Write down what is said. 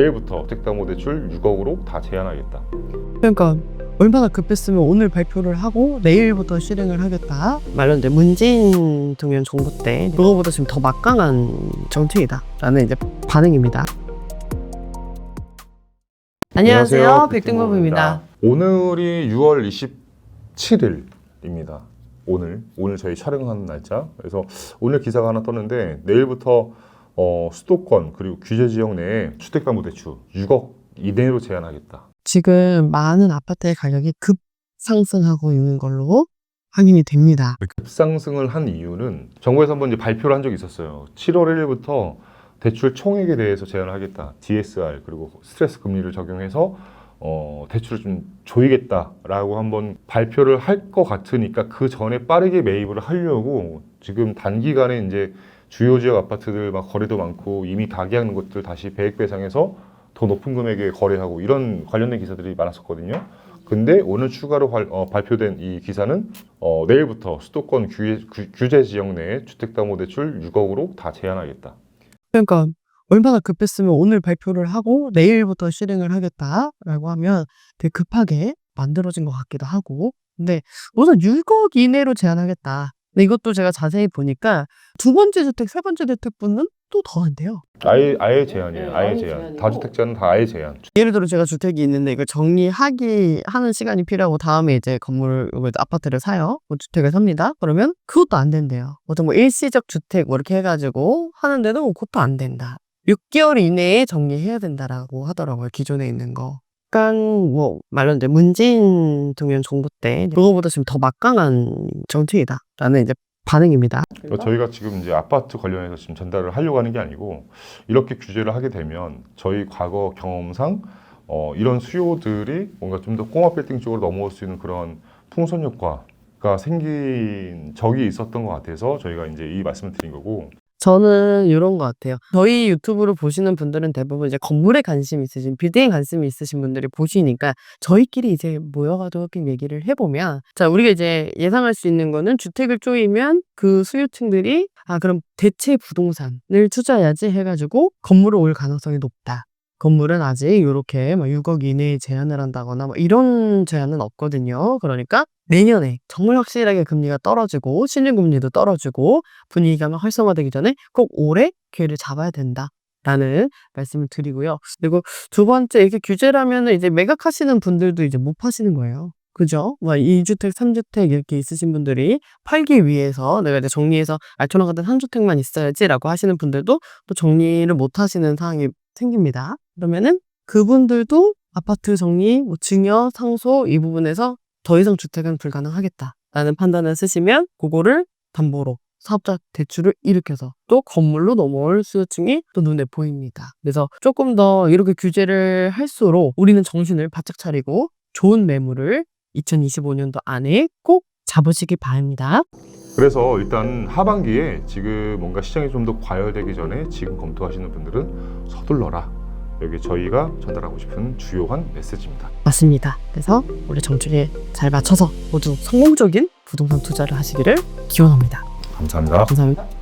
내일부터 택담모대출 6억으로 다 제한하겠다. 그러니까 얼마나 급했으면 오늘 발표를 하고 내일부터 실행을 하겠다. 말로는 문재인 동현 정부 때 그거보다 지금 더 막강한 정책이다라는 이제 반응입니다. 안녕하세요, 백등법입니다. 오늘이 6월 27일입니다. 오늘 오늘 저희 촬영하는 날짜. 그래서 오늘 기사가 하나 떴는데 내일부터 어, 수도권 그리고 규제 지역 내에 주택담보대출 6억 이내로 제한하겠다. 지금 많은 아파트의 가격이 급 상승하고 있는 걸로 확인이 됩니다. 급상승을 한 이유는 정부에서 한번 이제 발표를 한 적이 있었어요. 7월 1일부터 대출 총액에 대해서 제한을 하겠다. DSR 그리고 스트레스 금리를 적용해서 어, 대출을 좀 조이겠다라고 한번 발표를 할 것 같으니까 그 전에 빠르게 매입을 하려고 지금 단기간에 이제 주요 지역 아파트들 막 거래도 많고 이미 다 계약한 것들 다시 배액 배상해서 더 높은 금액에 거래하고 이런 관련된 기사들이 많았었거든요. 근데 오늘 추가로 발, 어, 발표된 이 기사는 어, 내일부터 수도권 규제, 규- 규제 지역 내에 주택담보 대출 6억으로 다 제한하겠다. 그러니까 얼마나 급했으면 오늘 발표를 하고 내일부터 실행을 하겠다라고 하면 되게 급하게 만들어진 것 같기도 하고 근데 우선 6억 이내로 제한하겠다 근데 이것도 제가 자세히 보니까 두 번째 주택, 세 번째 주택분은 또 더 안 돼요 아예 아예 제한이에요. 네, 아예 아예 제한. 제한이고. 다주택자는 다 아예 제한. 예를 들어 제가 주택이 있는데 이걸 정리하기 하는 시간이 필요하고 다음에 이제 건물 이거 아파트를 사요. 뭐 주택을 삽니다. 그러면 그것도 안 된대요. 어떤 뭐 일시적 주택 뭐 이렇게 해가지고 하는데도 뭐 그것도 안 된다. 6개월 이내에 정리해야 된다라고 하더라고요. 기존에 있는 거. 약간 뭐 말로 이제 문재인 동현 정부 때 그거보다 지금 더 막강한 정책이다라는 이제 반응입니다. 어, 저희가 지금 이제 아파트 관련해서 지금 전달을 하려고 하는 게 아니고 이렇게 규제를 하게 되면 저희 과거 경험상 어, 이런 수요들이 뭔가 좀 더 꼬마 빌딩 쪽으로 넘어올 수 있는 그런 풍선 효과가 생긴 적이 있었던 것 같아서 저희가 이제 이 말씀을 드린 거고 저는 이런 것 같아요. 저희 유튜브를 보시는 분들은 대부분 이제 건물에 관심 있으신, 빌딩에 관심이 있으신 분들이 보시니까 저희끼리 이제 모여가지고 이렇게 얘기를 해보면 자, 우리가 이제 예상할 수 있는 거는 주택을 쪼이면 그 수요층들이 아, 그럼 대체 부동산을 투자해야지 해가지고 건물을 올 가능성이 높다. 건물은 아직 이렇게 막 6억 이내에 제한을 한다거나 뭐 이런 제한은 없거든요. 그러니까 내년에 정말 확실하게 금리가 떨어지고 신용금리도 떨어지고 분위기가 막 활성화되기 전에 꼭 올해 기회를 잡아야 된다 라는 말씀을 드리고요. 그리고 두 번째 이렇게 규제라면 이제 매각하시는 분들도 이제 못 파시는 거예요. 그죠? 막 2주택, 3주택 이렇게 있으신 분들이 팔기 위해서 내가 이제 정리해서 알토나 같은 한 주택만 있어야지라고 하시는 분들도 또 정리를 못 하시는 상황이 생깁니다. 그러면은 그분들도 아파트 정리, 뭐 증여, 상소 이 부분에서 더 이상 주택은 불가능하겠다라는 판단을 쓰시면 그거를 담보로 사업자 대출을 일으켜서 또 건물로 넘어올 수요층이 또 눈에 보입니다. 그래서 조금 더 이렇게 규제를 할수록 우리는 정신을 바짝 차리고 좋은 매물을 2025년도 안에 꼭 잡으시기 바랍니다. 그래서 일단 하반기에 지금 뭔가 시장이 좀 더 과열되기 전에 지금 검토하시는 분들은 서둘러라. 여기 저희가 전달하고 싶은 주요한 메시지입니다. 맞습니다. 그래서 우리 정책에 잘 맞춰서 모두 성공적인 부동산 투자를 하시기를 기원합니다. 감사합니다. 감사합니다.